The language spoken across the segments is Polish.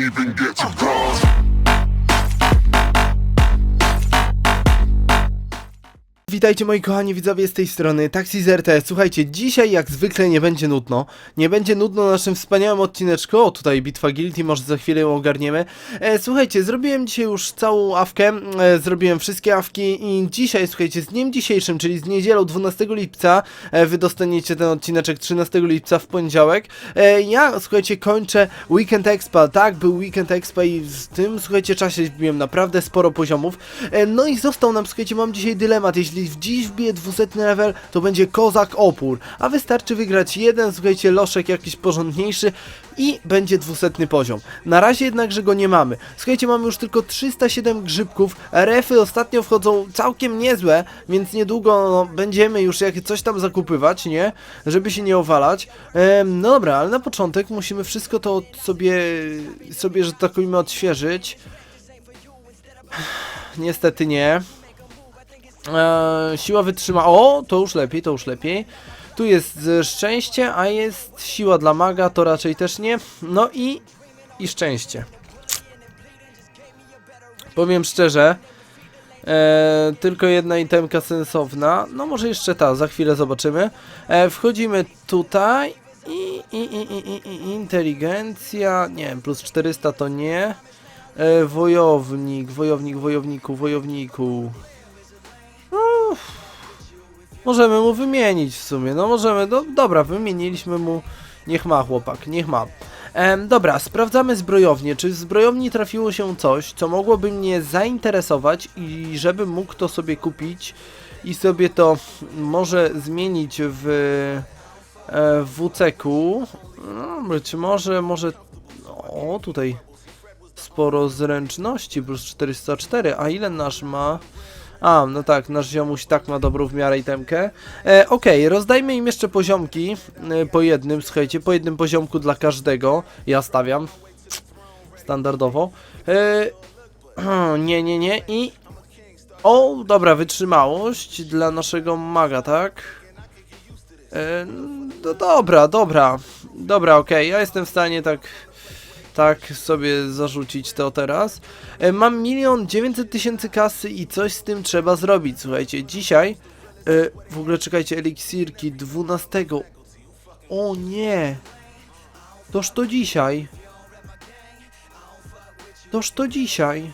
even get to Witajcie moi kochani widzowie z tej strony Taxi ZRT. Słuchajcie, dzisiaj jak zwykle nie będzie nudno. Nie będzie nudno na naszym wspaniałym odcineczku. O, tutaj bitwa guilty, może za chwilę ją ogarniemy. E, słuchajcie, zrobiłem dzisiaj już całą awkę, e, zrobiłem wszystkie awki i dzisiaj, słuchajcie, z dniem dzisiejszym, czyli z niedzielą 12 lipca, e, wy dostaniecie ten odcineczek 13 lipca w poniedziałek. E, ja, słuchajcie, kończę Weekend Expa. Tak, był Weekend Expa i w tym, słuchajcie, czasie wbiłem naprawdę sporo poziomów. E, no i został nam, słuchajcie, mam dzisiaj dylemat. Jeśli w dziś wbiję 200 level, to będzie kozak opór. A wystarczy wygrać jeden, słuchajcie, loszek jakiś porządniejszy i będzie 200 poziom. Na razie jednak, że go nie mamy. Słuchajcie, mamy już tylko 307 grzybków. RF-y ostatnio wchodzą całkiem niezłe, więc niedługo no, będziemy już jak coś tam zakupywać, nie? Żeby się nie owalać. Em, no dobra, ale na początek musimy wszystko to sobie, sobie że tak powiem, odświeżyć. Niestety nie. Eee, siła wytrzyma. O, to już lepiej, to już lepiej. Tu jest e, szczęście, a jest siła dla maga, to raczej też nie. No i. i szczęście. Powiem szczerze. E, tylko jedna itemka sensowna. No może jeszcze ta, za chwilę zobaczymy. E, wchodzimy tutaj. I, i, i, i, i, i inteligencja. Nie wiem, plus 400 to nie. E, wojownik, wojownik, wojowniku, wojowniku. Możemy mu wymienić w sumie, no możemy, no dobra, wymieniliśmy mu, niech ma chłopak, niech ma. Em, dobra, sprawdzamy zbrojownię, czy w zbrojowni trafiło się coś, co mogłoby mnie zainteresować i żebym mógł to sobie kupić i sobie to może zmienić w, e, w. No, być może, może, o tutaj sporo zręczności, plus 404, a ile nasz ma? A, no tak, nasz ziomuś tak ma dobrą w miarę itemkę. E, Okej, rozdajmy im jeszcze poziomki e, po jednym, słuchajcie, po jednym poziomku dla każdego. Ja stawiam. Standardowo. E, nie, nie, nie i... O, dobra, wytrzymałość dla naszego maga, tak? E, no dobra, dobra. Dobra, okej, ja jestem w stanie tak tak sobie zarzucić to teraz. E, Mam milion dziewięćset tysięcy kasy i coś z tym trzeba zrobić. Słuchajcie, dzisiaj e, w ogóle czekajcie, eliksirki 12. O nie! Toż to dzisiaj. Toż to dzisiaj.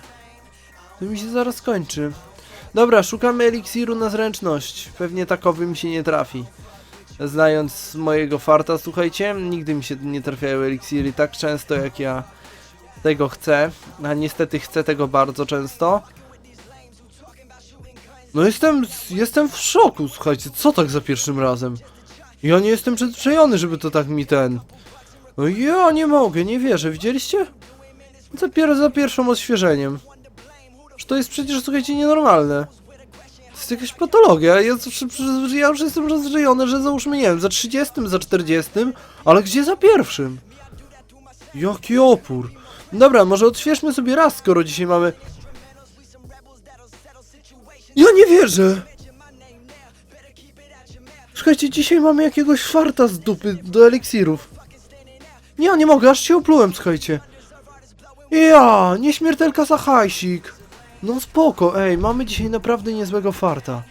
To mi się zaraz kończy. Dobra, szukamy eliksiru na zręczność. Pewnie takowy mi się nie trafi. Znając mojego farta, słuchajcie, nigdy mi się nie trafiają eliksiry tak często jak ja tego chcę, a niestety chcę tego bardzo często. No jestem, jestem w szoku, słuchajcie, co tak za pierwszym razem? Ja nie jestem przyzwyczajony, żeby to tak mi ten... No ja nie mogę, nie wierzę, widzieliście? Dopiero za pierwszym odświeżeniem. Że to jest przecież, słuchajcie, nienormalne. Jakaś patologia. Ja, ja już jestem przyzwyczajony, że załóżmy, nie wiem, za 30, za 40, ale gdzie za pierwszym? Jaki opór. Dobra, może odświeżmy sobie raz, skoro dzisiaj mamy... Ja nie wierzę! Słuchajcie, dzisiaj mamy jakiegoś farta z dupy do eliksirów. Nie, nie mogę, aż się oplułem, słuchajcie. Ja, nieśmiertelka za hajsik. No spoko, ej, mamy dzisiaj naprawdę niezłego farta.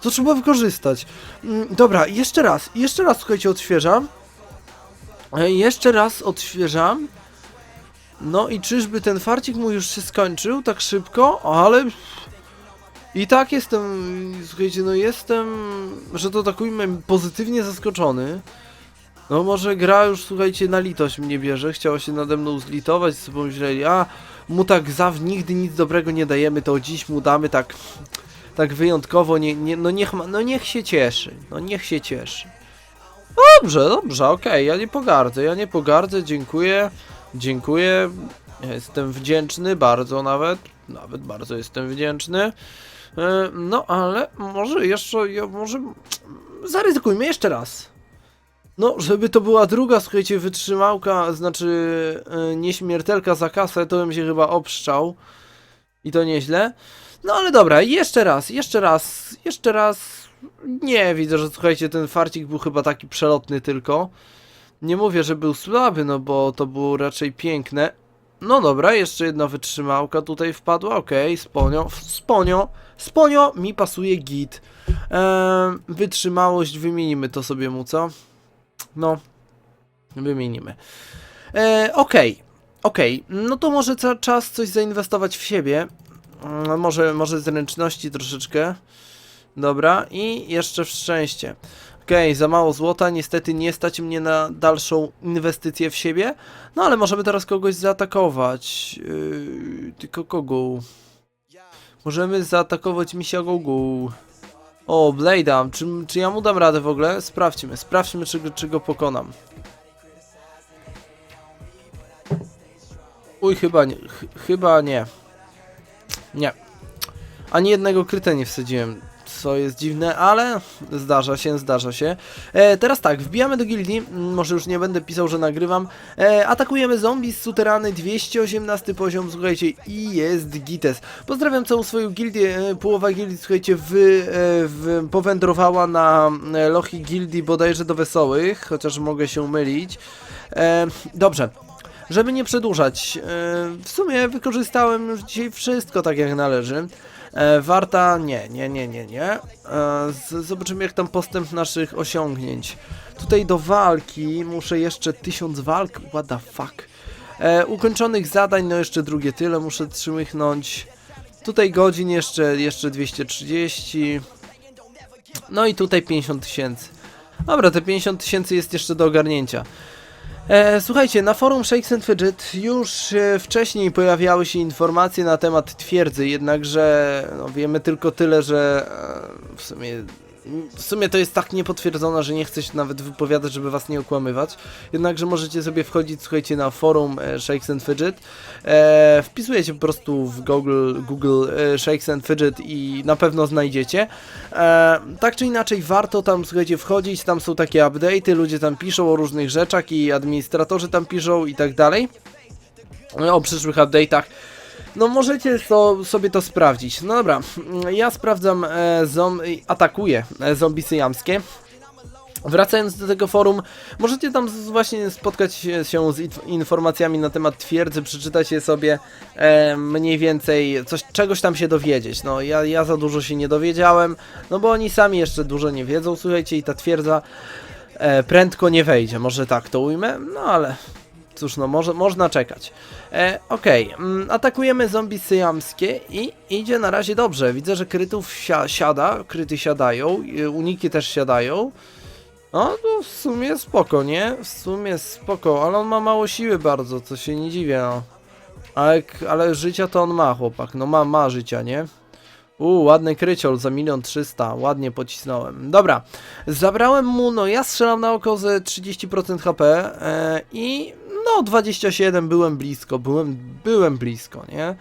To trzeba wykorzystać. Mm, dobra, jeszcze raz, jeszcze raz, słuchajcie, odświeżam. Jeszcze raz odświeżam. No i czyżby ten farcik mu już się skończył tak szybko? Ale... I tak jestem, słuchajcie, no jestem, że to tak ujmę, pozytywnie zaskoczony. No może gra już, słuchajcie, na litość mnie bierze, chciała się nade mną zlitować, sobie pomyśleli, a mu tak zaw nigdy nic dobrego nie dajemy, to dziś mu damy tak, tak wyjątkowo, nie, nie, no niech ma, no niech się cieszy, no niech się cieszy. Dobrze, dobrze, okej, ja nie pogardzę, ja nie pogardzę, dziękuję, dziękuję, jestem wdzięczny, bardzo nawet, nawet bardzo jestem wdzięczny. E, No ale może jeszcze, może zaryzykujmy jeszcze raz. No, żeby to była druga, słuchajcie, wytrzymałka, znaczy e, nieśmiertelka za kasę, to bym się chyba obszczał. I to nieźle. No ale dobra, jeszcze raz, jeszcze raz, jeszcze raz. Nie, widzę, że słuchajcie, ten farcik był chyba taki przelotny tylko. Nie mówię, że był słaby, no bo to było raczej piękne. No dobra, jeszcze jedna wytrzymałka tutaj wpadła, okej, sponio, sponio, sponio mi pasuje git. Ehm, wytrzymałość, wymienimy to sobie mu, co? No, wymienimy. E, okej, okej, no to może czas coś zainwestować w siebie. Mm, może, może zręczności troszeczkę. Dobra, i jeszcze w szczęście. Okej, za mało złota, niestety nie stać mnie na dalszą inwestycję w siebie, no ale możemy teraz kogoś zaatakować. Yy, tylko kogo? Możemy zaatakować misia Gogu. O, Blade'a, czy, czy ja mu dam radę w ogóle? Sprawdźmy, sprawdźmy czy, czy go pokonam. Uj, chyba nie, ch chyba nie. Nie. Ani jednego kryta nie wsadziłem, co jest dziwne, ale zdarza się, zdarza się. E, teraz tak, wbijamy do gildii, mm, może już nie będę pisał, że nagrywam. E, atakujemy zombie z suterany, 218 poziom, słuchajcie, i jest gites. Pozdrawiam całą swoją gildię, e, połowa gildii, słuchajcie, wy, e, w, powędrowała na e, lochy gildii bodajże do wesołych, chociaż mogę się mylić. E, dobrze. Żeby nie przedłużać, w sumie wykorzystałem już dzisiaj wszystko tak jak należy. E, Warta, nie, nie, nie, nie, nie. E, z- Zobaczymy jak tam postęp naszych osiągnięć. Tutaj do walki muszę jeszcze 1000 walk, what the fuck. E, ukończonych zadań, no jeszcze drugie tyle muszę trzymychnąć. Tutaj godzin jeszcze, jeszcze 230. No i tutaj 50 tysięcy. Dobra, te 50 tysięcy jest jeszcze do ogarnięcia. E, słuchajcie, na forum Shakes and Fidget już e, wcześniej pojawiały się informacje na temat twierdzy, jednakże no, wiemy tylko tyle, że e, w sumie w sumie to jest tak niepotwierdzone, że nie chcę się nawet wypowiadać, żeby was nie okłamywać. Jednakże możecie sobie wchodzić, słuchajcie, na forum e, Shakes and Fidget. E, wpisujecie po prostu w Google, Google e, Shakes and Fidget i na pewno znajdziecie. E, tak czy inaczej, warto tam, słuchajcie, wchodzić. Tam są takie update'y, ludzie tam piszą o różnych rzeczach i administratorzy tam piszą i tak dalej. E, O przyszłych update'ach. No możecie to, sobie to sprawdzić. No dobra, ja sprawdzam e, zom atakuję e, zombie syjamskie. Wracając do tego forum, możecie tam właśnie spotkać się z inf- informacjami na temat twierdzy, przeczytać je sobie e, mniej więcej, coś, czegoś tam się dowiedzieć. No ja, ja za dużo się nie dowiedziałem, no bo oni sami jeszcze dużo nie wiedzą, słuchajcie, i ta twierdza e, prędko nie wejdzie, może tak to ujmę, no ale cóż, no może, można czekać. E, Okej, mm, atakujemy zombie syjamskie i idzie na razie dobrze. Widzę, że krytów sia siada, kryty siadają, uniki też siadają. No to w sumie spoko, nie? W sumie spoko, ale on ma mało siły bardzo, co się nie dziwię, no. Ale, ale życia to on ma, chłopak, no ma, ma życia, nie? Uuu, ładny kryciol za milion trzysta, ładnie pocisnąłem. Dobra, zabrałem mu, no ja strzelam na oko ze 30% HP e, i no 27, byłem blisko, byłem, byłem blisko, nie?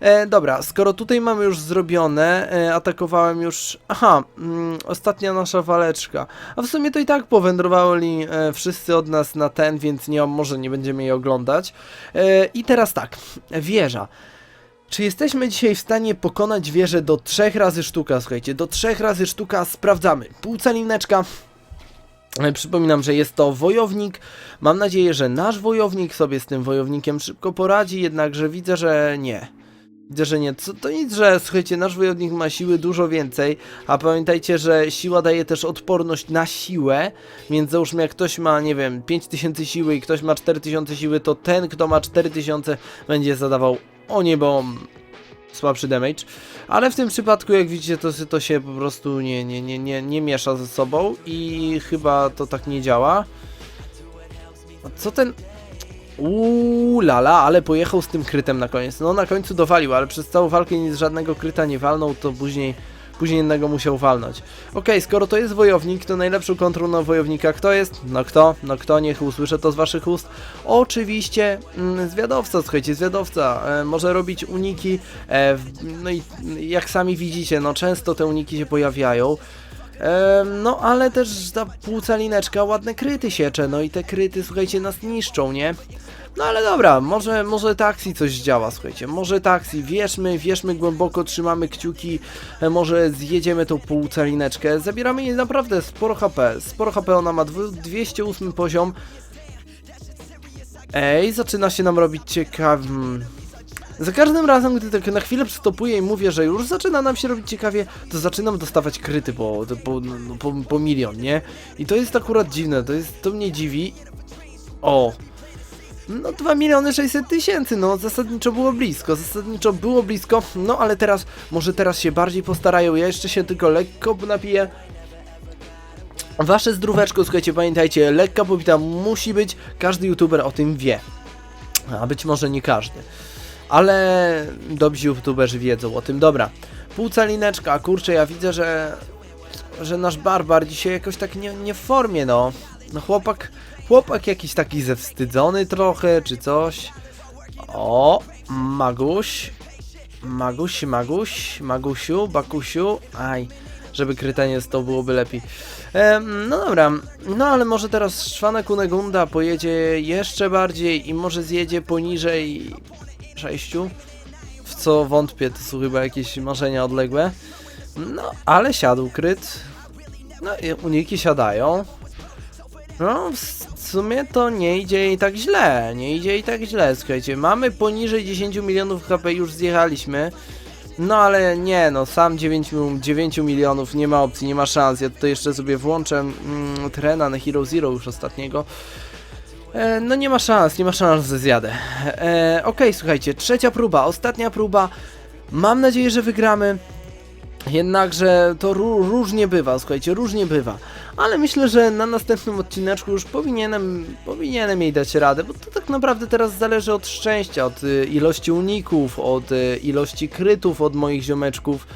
E, dobra, skoro tutaj mamy już zrobione, e, atakowałem już, aha, mm, ostatnia nasza waleczka, a w sumie to i tak powędrowali e, wszyscy od nas na ten, więc nie, może nie będziemy jej oglądać. E, I teraz tak, wieża. Czy jesteśmy dzisiaj w stanie pokonać wieżę do trzech razy sztuka? Słuchajcie, do trzech razy sztuka sprawdzamy. Półcalineczka. Przypominam, że jest to wojownik. Mam nadzieję, że nasz wojownik sobie z tym wojownikiem szybko poradzi, jednakże widzę, że nie. Widzę, że nie. Co, to nic, że słuchajcie, nasz wojownik ma siły dużo więcej, a pamiętajcie, że siła daje też odporność na siłę, więc załóżmy jak ktoś ma, nie wiem, 5000 siły i ktoś ma 4000 siły, to ten, kto ma 4000 będzie zadawał o niebo słabszy damage, ale w tym przypadku jak widzicie to, to się po prostu nie, nie, nie, nie, nie miesza ze sobą i chyba to tak nie działa. A co ten... Uuu, lala, ale pojechał z tym krytem na koniec. No na końcu dowalił, ale przez całą walkę nic żadnego kryta nie walnął, to później, później jednego musiał walnąć. Okej, skoro to jest wojownik, to najlepszą kontrą na wojownika kto jest? No kto? No kto? Niech usłyszę to z waszych ust. Oczywiście mm, zwiadowca, słuchajcie, zwiadowca e, może robić uniki, e, w- no i jak sami widzicie, no często te uniki się pojawiają. Em, no, ale też ta półcalineczka ładne kryty siecze, no i te kryty, słuchajcie, nas niszczą, nie? No ale dobra, może, może taksi coś działa, słuchajcie, może taksi, wierzmy, wierzmy głęboko, trzymamy kciuki, e, może zjedziemy tą półcalineczkę, zabieramy jej naprawdę sporo HP, sporo HP, ona ma dwu- 208 poziom, Ej, zaczyna się nam robić ciekawie. Za każdym razem, gdy tak na chwilę przystopuję i mówię, że już zaczyna nam się robić ciekawie, to zaczynam dostawać kryty po, po, no, po, po milion, nie? I to jest akurat dziwne, to, jest, to mnie dziwi. O! No 2 miliony 600 tysięcy, no zasadniczo było blisko, zasadniczo było blisko, no ale teraz, może teraz się bardziej postarają, ja jeszcze się tylko lekko napiję. Wasze zdróweczko, słuchajcie, pamiętajcie, lekka popita musi być, każdy youtuber o tym wie. A być może nie każdy. Ale dobrzy youtuberzy wiedzą o tym. Dobra, półcalineczka, kurczę, ja widzę, że że nasz barbar dzisiaj jakoś tak nie, nie w formie, no. No chłopak, chłopak jakiś taki zewstydzony trochę, czy coś. O, Maguś. Maguś, Maguś, Magusiu, Bakusiu. Aj, żeby kryta nie to byłoby lepiej. Em, no dobra, no ale może teraz Szwana Kunegunda pojedzie jeszcze bardziej i może zjedzie poniżej 6, w co wątpię, to są chyba jakieś marzenia odległe. No, ale siadł kryt. No i uniki siadają. No, w sumie to nie idzie jej tak źle, nie idzie jej tak źle, słuchajcie, mamy poniżej 10 milionów HP, już zjechaliśmy. No ale nie, no sam 9, mil- 9 milionów, nie ma opcji, nie ma szans. Ja tutaj jeszcze sobie włączę mm, trena na Hero Zero już ostatniego. E, no nie ma szans, nie ma szans, że zjadę. E, Okej, słuchajcie, trzecia próba, ostatnia próba. Mam nadzieję, że wygramy. Jednakże to ró- różnie bywa, słuchajcie, różnie bywa. Ale myślę, że na następnym odcineczku już powinienem, powinienem jej dać radę, bo to tak naprawdę teraz zależy od szczęścia, od y, ilości uników, od y, ilości krytów od moich ziomeczków.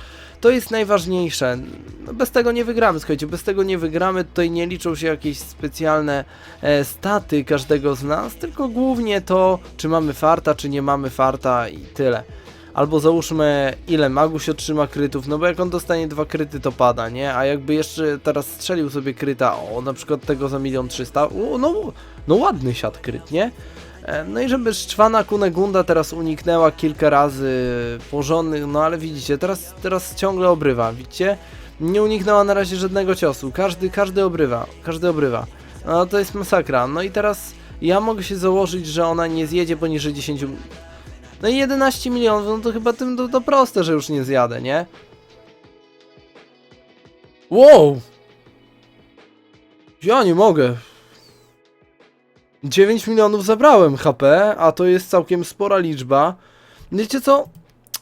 To jest najważniejsze. No, bez tego nie wygramy, słuchajcie, bez tego nie wygramy. Tutaj nie liczą się jakieś specjalne e, staty każdego z nas, tylko głównie to, czy mamy farta, czy nie mamy farta i tyle. Albo załóżmy, ile Maguś otrzyma krytów, no bo jak on dostanie dwa kryty, to pada, nie? A jakby jeszcze teraz strzelił sobie kryta, o, na przykład tego za milion trzysta, no, no ładny siat kryt, nie? E, No i żeby Szczwana Kunegunda teraz uniknęła kilka razy porządnych, no ale widzicie, teraz, teraz ciągle obrywa, widzicie? Nie uniknęła na razie żadnego ciosu, każdy, każdy obrywa, każdy obrywa. No to jest masakra, no i teraz ja mogę się założyć, że ona nie zjedzie poniżej 10 no i 11 milionów, no to chyba tym to, to proste, że już nie zjadę, nie? Wow! Ja nie mogę. 9 milionów zabrałem HP, a to jest całkiem spora liczba. Wiecie co?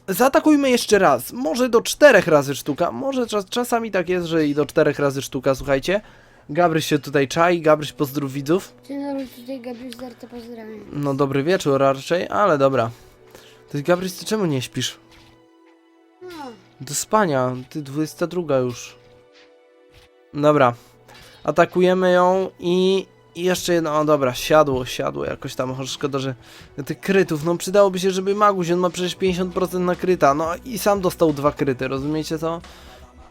Zaatakujmy jeszcze raz. Może do 4 razy sztuka. Może czas, czasami tak jest, że i do 4 razy sztuka, słuchajcie. Gabryś się tutaj czai, Gabryś pozdrów widzów. Dzień dobry, tutaj Gabriel Zarta, pozdrawiam. No dobry wieczór raczej, ale dobra. Ty Gabryś, ty czemu nie śpisz? Do spania, ty 22 już. Dobra. Atakujemy ją i i jeszcze jedno, o dobra, siadło, siadło jakoś tam, choć szkoda, że tych krytów, no przydałoby się, żeby Maguś, on ma przecież 50% na kryta, no i sam dostał dwa kryty, rozumiecie to?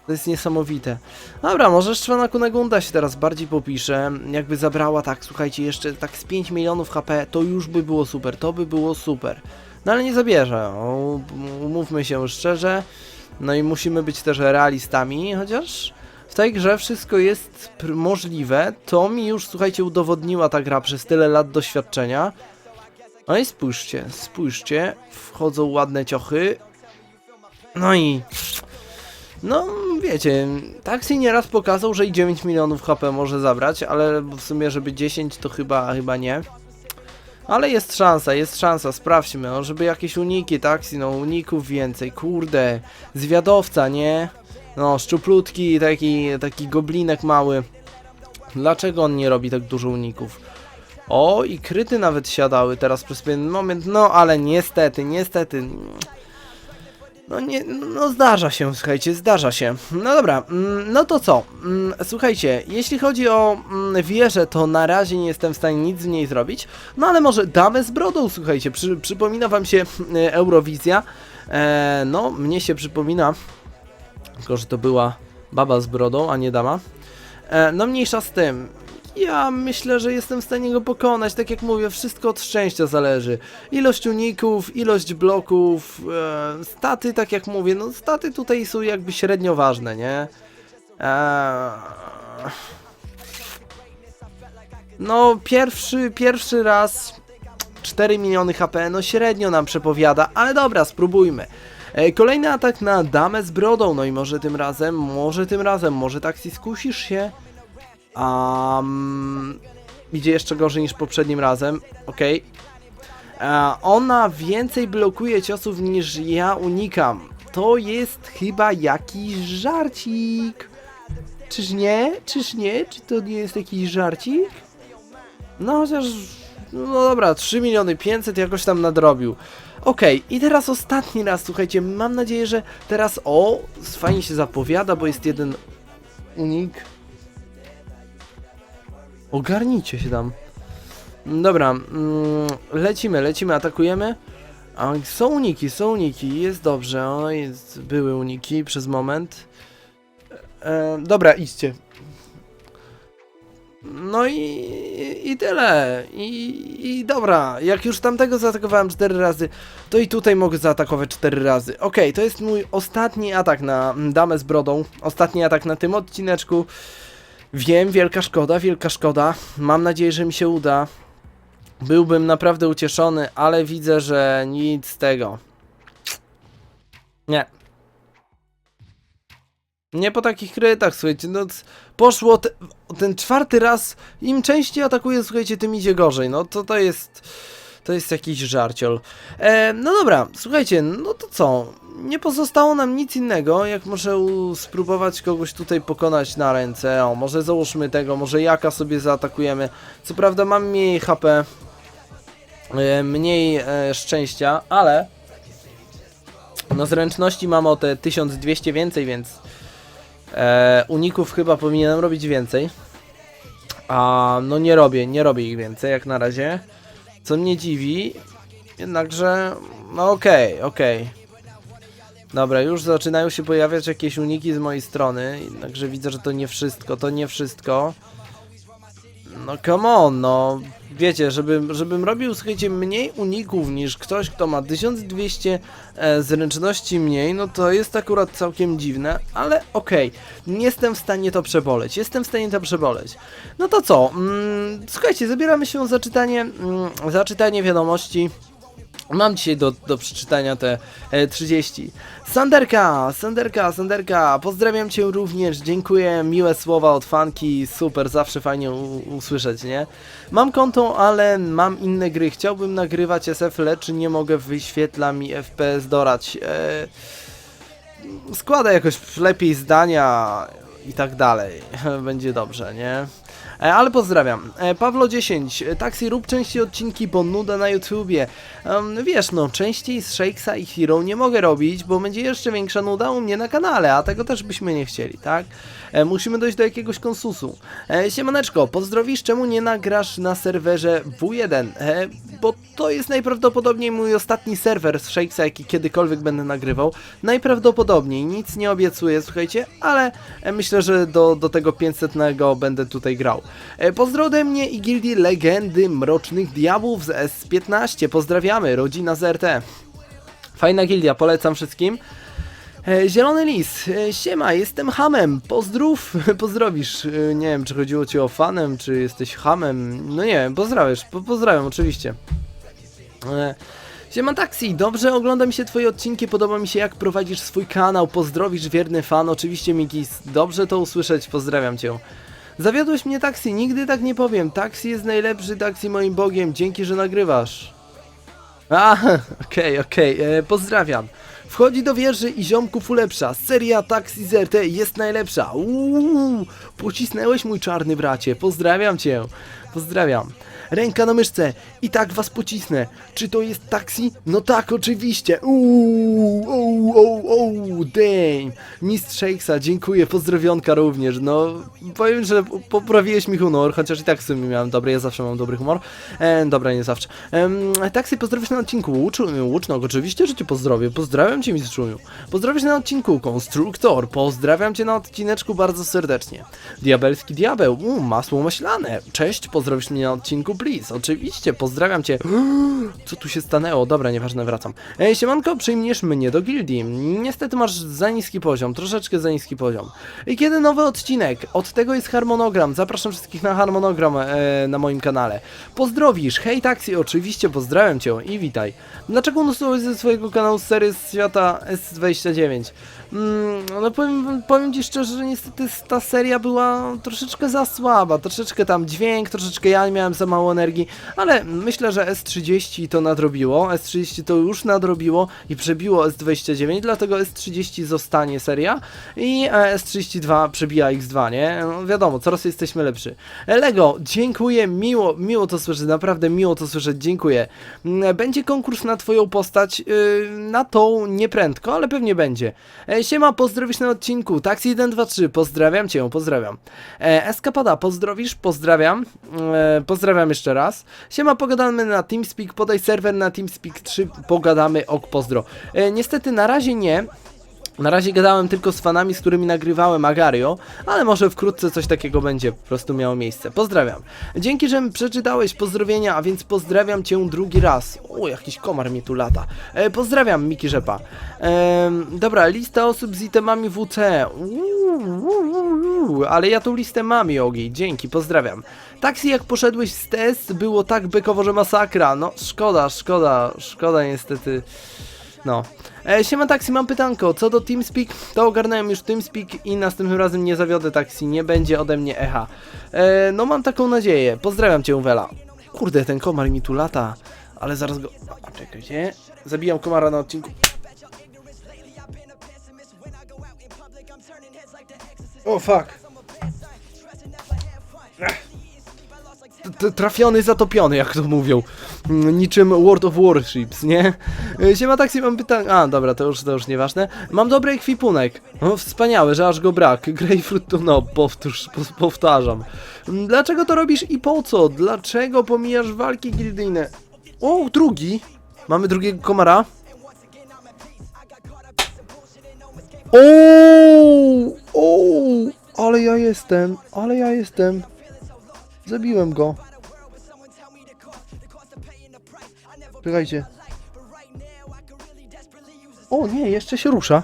To jest niesamowite. Dobra, może Szczwana Kunegunda się teraz bardziej popisze, jakby zabrała tak, słuchajcie, jeszcze tak z 5 milionów HP, to już by było super, to by było super. No ale nie zabierze, umówmy się szczerze, no i musimy być też realistami, chociaż w tej grze wszystko jest możliwe. To mi już, słuchajcie, udowodniła ta gra przez tyle lat doświadczenia. No i spójrzcie, spójrzcie, wchodzą ładne ciochy. No i... No, wiecie, Taxi nieraz pokazał, że i 9 milionów HP może zabrać, ale w sumie, żeby 10 to chyba, chyba nie. Ale jest szansa, jest szansa, sprawdźmy, no, żeby jakieś uniki, taksi, no uników więcej, kurde, zwiadowca, nie? No, szczuplutki, taki, taki goblinek mały. Dlaczego on nie robi tak dużo uników? O, i kryty nawet siadały teraz przez pewien moment, no ale niestety, niestety. No nie, no zdarza się, słuchajcie, zdarza się. No dobra, mm, no to co? Mm, Słuchajcie, jeśli chodzi o mm, wieżę, to na razie nie jestem w stanie nic z niej zrobić. No ale może damę z brodą, słuchajcie, przy, przypomina wam się e, Eurowizja. E, no, mnie się przypomina, tylko że to była baba z brodą, a nie dama. E, no mniejsza z tym. Ja myślę, że jestem w stanie go pokonać. Tak jak mówię, wszystko od szczęścia zależy. Ilość uników, ilość bloków, e, staty, tak jak mówię, no staty tutaj są jakby średnio ważne, nie? E, no pierwszy, pierwszy raz 4 miliony HP, no średnio nam przepowiada, ale dobra, spróbujmy. E, Kolejny atak na damę z brodą, no i może tym razem, może tym razem, może taksi skusisz się? Um, idzie jeszcze gorzej niż poprzednim razem, okej. E, Ona więcej blokuje ciosów niż ja unikam. To jest chyba jakiś żarcik. Czyż nie? Czyż nie? Czy to nie jest jakiś żarcik? No chociaż... No dobra, 3 miliony 500 jakoś tam nadrobił. Okej, i teraz ostatni raz, słuchajcie, mam nadzieję, że teraz... O, fajnie się zapowiada, bo jest jeden unik. Ogarnijcie się tam. Dobra, mm, lecimy, lecimy, atakujemy. A, są uniki, są uniki, jest dobrze, o, jest, były uniki przez moment. E, dobra, idźcie. No i, i tyle. I, I dobra, jak już tamtego zaatakowałem 4 razy, to i tutaj mogę zaatakować 4 razy. Okej, to jest mój ostatni atak na damę z brodą. Ostatni atak na tym odcineczku. Wiem, wielka szkoda, wielka szkoda. Mam nadzieję, że mi się uda. Byłbym naprawdę ucieszony, ale widzę, że nic z tego. Nie. Nie po takich krytach, słuchajcie, no poszło te, ten czwarty raz, im częściej atakuje, słuchajcie, tym idzie gorzej, no to to jest, to jest jakiś żarciol. E, no dobra, słuchajcie, no to co, nie pozostało nam nic innego, jak u- spróbować kogoś tutaj pokonać na ręce, o, może załóżmy tego, może jaka sobie zaatakujemy, co prawda mam mniej HP, e, mniej e, szczęścia, ale no zręczności mam o te 1200 więcej, więc e, uników chyba powinienem robić więcej. A no nie robię, nie robię ich więcej jak na razie. Co mnie dziwi, jednakże no okej, okej. Dobra, już zaczynają się pojawiać jakieś uniki z mojej strony, jednakże widzę, że to nie wszystko, to nie wszystko. No come on, no wiecie, żebym, żebym robił, słuchajcie, mniej uników niż ktoś, kto ma 1200 e, zręczności mniej, no to jest akurat całkiem dziwne, ale okej, nie jestem w stanie to przeboleć, jestem w stanie to przeboleć. No to co, mm, słuchajcie, zabieramy się za czytanie, mm, za czytanie wiadomości. Mam dzisiaj do, do przeczytania te e, 30. Sanderka, Sanderka, Sanderka, pozdrawiam Cię również, dziękuję, miłe słowa od fanki, super, zawsze fajnie usłyszeć, nie? Mam konto, ale mam inne gry, chciałbym nagrywać SF, lecz nie mogę, wyświetla mi FPS dorać. E, składaj jakoś lepiej zdania i tak dalej, będzie dobrze, nie? E, Ale pozdrawiam. E, Pawlo 10. e, Taxi rób częściej odcinki, bo nuda na YouTubie. Em, wiesz, no, częściej z Shakesa i Hero nie mogę robić, bo będzie jeszcze większa nuda u mnie na kanale, a tego też byśmy nie chcieli, tak? E, musimy dojść do jakiegoś konsusu. E, siemaneczko, pozdrowisz, czemu nie nagrasz na serwerze W1? E, bo to jest najprawdopodobniej mój ostatni serwer z Shakesa, jaki kiedykolwiek będę nagrywał. Najprawdopodobniej, nic nie obiecuję, słuchajcie, ale myślę, że do, do tego 500 będę tutaj grał. Pozdro mnie i gildii Legendy Mrocznych Diabłów z S15. Pozdrawiamy, rodzina z RT. Fajna gildia, polecam wszystkim. E, Zielony Lis, e, siema, jestem hamem, pozdrów, pozdrowisz, E, nie wiem czy chodziło ci o fanem, czy jesteś hamem, no nie wiem, pozdrawiasz, po, pozdrawiam oczywiście. Siema Taxi, dobrze ogląda mi się twoje odcinki, podoba mi się jak prowadzisz swój kanał, pozdrowisz wierny fan, oczywiście Mikis, dobrze to usłyszeć, pozdrawiam cię. Zawiodłeś mnie Taxi, nigdy tak nie powiem, Taxi jest najlepszy, Taxi moim bogiem, dzięki, że nagrywasz. A, okej, okej, e, pozdrawiam. Wchodzi do wieży i ziomków ulepsza. Seria Taxi ZRT jest najlepsza. Uuu, pocisnęłeś mój czarny bracie. Pozdrawiam cię. Pozdrawiam. Ręka na myszce. I tak was pocisnę. Czy to jest taksi? No tak, oczywiście. Uuu, ouu, ouu, ouu, damn. Mistrz Shakesa, dziękuję. Pozdrowionka również. No, powiem, że po- poprawiłeś mi humor, chociaż i tak w sumie miałem dobry, ja zawsze mam dobry humor. E, dobra, nie zawsze. Em, taksy, pozdrowisz na odcinku. Łucz, Łucznog, oczywiście, że cię pozdrowię. Pozdrawiam cię, mistrzuju. Pozdrowisz na odcinku. Konstruktor, pozdrawiam cię na odcineczku bardzo serdecznie. Diabelski diabeł, u, masło maślane. Cześć, pozdrowisz mnie na odcinku. Bliss, oczywiście, pozdrawiam cię. Co tu się stanęło? Dobra, nieważne, wracam. E, siemanko, przyjmiesz mnie do gildii. Niestety masz za niski poziom, troszeczkę za niski poziom. I kiedy nowy odcinek? Od tego jest harmonogram. Zapraszam wszystkich na harmonogram e, na moim kanale. Pozdrowisz, hej taksi, oczywiście pozdrawiam cię i witaj. Dlaczego usunąłeś ze swojego kanału sery z świata S29? Mm, no powiem, powiem ci szczerze, że niestety ta seria była troszeczkę za słaba, troszeczkę tam dźwięk, troszeczkę ja miałem za mało energii, ale myślę, że S30 to nadrobiło, S30 to już nadrobiło i przebiło S29, dlatego S30 zostanie seria i e, S32 przebija X2, nie? No, wiadomo, coraz jesteśmy lepszy. Lego, dziękuję, miło, miło to słyszeć, naprawdę miło to słyszeć, dziękuję. Mm, Będzie konkurs na twoją postać, yy, na tą nieprędko, ale pewnie będzie. E, siema, pozdrowisz na odcinku, Taxi 123, pozdrawiam cię, pozdrawiam. E, Eskapada, pozdrowisz, pozdrawiam, e, pozdrawiam jeszcze raz. Siema, pogadamy na TeamSpeak, podaj serwer na TeamSpeak 3, pogadamy, ok, pozdro. E, niestety na razie nie, na razie gadałem tylko z fanami, z którymi nagrywałem Agario, ale może wkrótce coś takiego będzie po prostu miało miejsce. Pozdrawiam. Dzięki, że przeczytałeś pozdrowienia, a więc pozdrawiam cię drugi raz. O, jakiś komar mi tu lata. E, pozdrawiam, Miki Rzepa. Em, dobra, lista osób z itemami WC. Uuu, ale ja tą listę mam, Jogi. Dzięki, pozdrawiam. Taksi, jak poszedłeś z test, było tak bekowo, że masakra. No, szkoda, szkoda, szkoda niestety. No. E, siema taksi, mam pytanko. Co do TeamSpeak, to ogarnąłem już TeamSpeak i następnym razem nie zawiodę taksi, nie będzie ode mnie echa. E, no mam taką nadzieję. Pozdrawiam cię, Wela. Kurde, ten komar mi tu lata, ale zaraz go... A, czekajcie. Zabijam komara na odcinku. O, fuck. Trafiony, zatopiony, jak to mówią. Mm, Niczym World of Warships, nie? E, Siema taksi, mam pytanie. A, dobra, to już, to już nieważne. Mam dobry ekwipunek. No, wspaniały, że aż go brak. Greyfruit to no, powtórz, po, powtarzam. Mm, Dlaczego to robisz i po co? Dlaczego pomijasz walki gildyjne? O, drugi. Mamy drugiego komara. O, o, ale ja jestem, ale ja jestem. Zabiłem go. Czekajcie. O nie, jeszcze się rusza.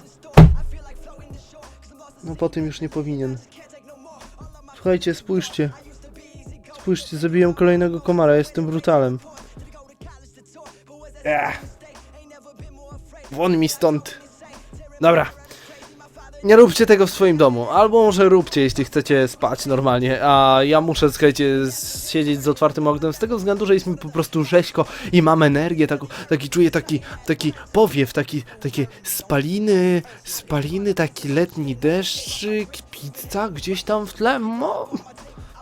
No po tym już nie powinien. Słuchajcie, spójrzcie. Spójrzcie, zabiłem kolejnego komara, jestem brutalem. Ech. Won mi stąd. Dobra. Nie róbcie tego w swoim domu, albo może róbcie, jeśli chcecie spać normalnie, a ja muszę, słuchajcie, siedzieć z otwartym oknem z tego względu, że jest mi po prostu rzeźko i mam energię, taki czuję taki, taki powiew, taki, takie spaliny, spaliny, taki letni deszczyk, pizza gdzieś tam w tle, no...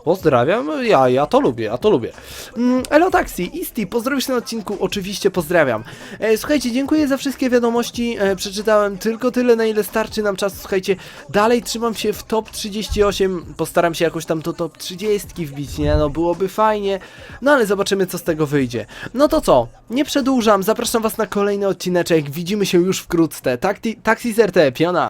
Pozdrawiam, ja, ja to lubię, ja to lubię. Mm, Elo Taxi, Isti, pozdrowisz na odcinku, oczywiście pozdrawiam. E, słuchajcie, dziękuję za wszystkie wiadomości, e, przeczytałem tylko tyle, na ile starczy nam czas, słuchajcie, dalej trzymam się w top 38, postaram się jakoś tam to top 30 wbić, nie, no byłoby fajnie, no ale zobaczymy co z tego wyjdzie. No to co, nie przedłużam, zapraszam was na kolejny odcineczek, widzimy się już wkrótce, Takti, Taxi z RT, piona.